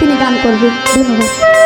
তিনি গান করবে। ধন্যবাদ।